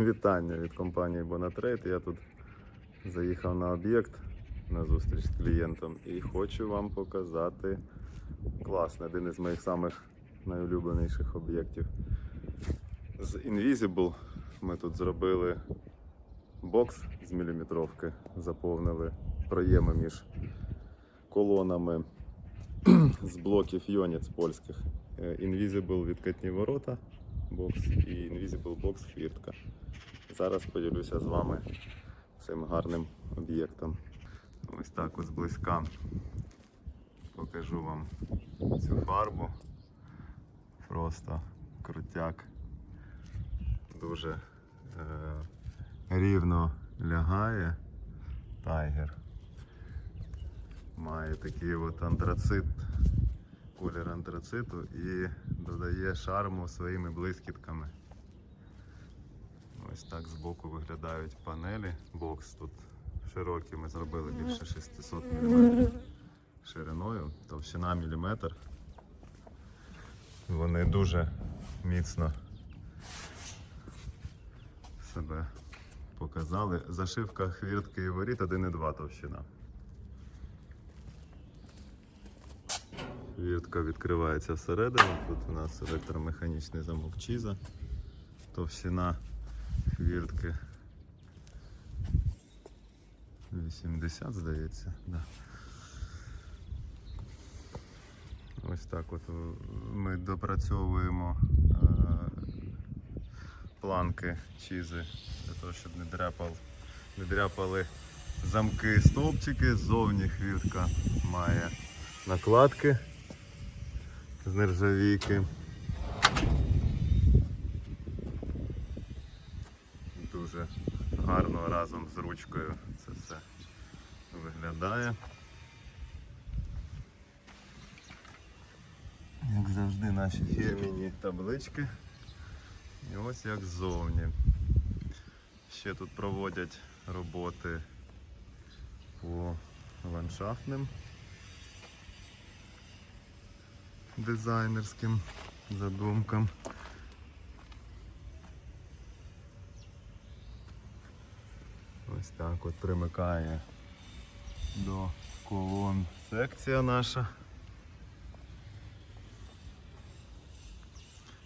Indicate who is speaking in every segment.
Speaker 1: Вітання від компанії Bonatrade. Я тут заїхав на об'єкт на зустріч з клієнтом і хочу вам показати класний, один із моїх самих найулюбленіших об'єктів. З Invisible ми тут зробили бокс з міліметровки, заповнили проєми між колонами з блоків Йоніц польських. Е, Invisible відкатні ворота бокс і Invisible бокс хвіртка. Зараз поділюся з вами цим гарним об'єктом. Ось так от зблизька покажу вам цю фарбу. Просто крутяк. Дуже е, рівно лягає тайгер. Має такий от антрацит, колір антрациту і додає шарму своїми блискітками. Ось так збоку виглядають панелі. Бокс тут широкий, ми зробили більше 600 мм шириною, товщина міліметр. Вони дуже міцно себе показали. Зашивка хвіртки і воріт 1,2 товщина. Хвіртка відкривається всередину. Тут у нас електромеханічний замок Чіза. Товщина хвіртки 80, здається. Да. Ось так от ми допрацьовуємо е, планки чізи для того, щоб не дряпав, не дряпали замки стовпчики. Ззовні хвіртка має накладки з нержавійки. Дуже гарно разом з ручкою це все виглядає. Як завжди наші фірміні таблички. І ось як ззовні. Ще тут проводять роботи по ландшафтним дизайнерським задумкам. Ось так от примикає до колон секція наша.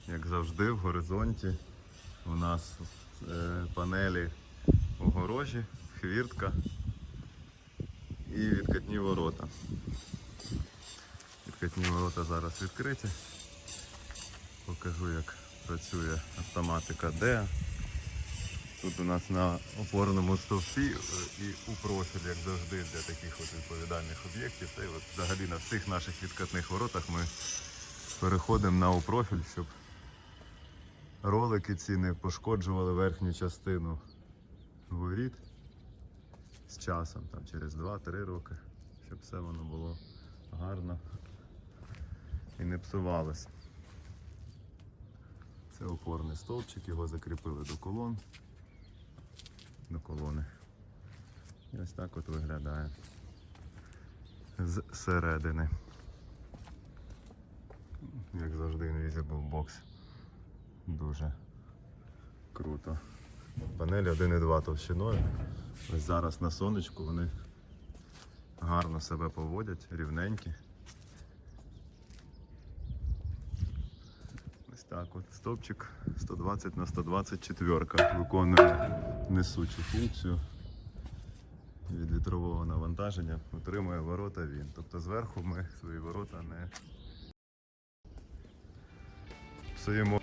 Speaker 1: Як завжди, в горизонті у нас е, панелі огорожі, хвіртка і відкатні ворота. Відкатні ворота зараз відкриті. Покажу, як працює автоматика DEA. Тут у нас на опорному стовпі е, і у профілі, як завжди, для таких от відповідальних об'єктів. Та й от взагалі на всіх наших відкатних воротах ми переходимо на упрофіль, щоб ролики ці не пошкоджували верхню частину воріт з часом, там через 2-3 роки, щоб все воно було гарно і не псувалось. Це опорний стовпчик, його закріпили до колон до колони. І ось так от виглядає з середини. Як завжди Invisible Box. Дуже круто. Панелі 1,2 товщиною. Ось зараз на сонечку вони гарно себе поводять, рівненькі. Так от стопчик 120 на 124 виконує несучу функцію від вітрового навантаження, утримує ворота він. Тобто зверху ми свої ворота не псуємо.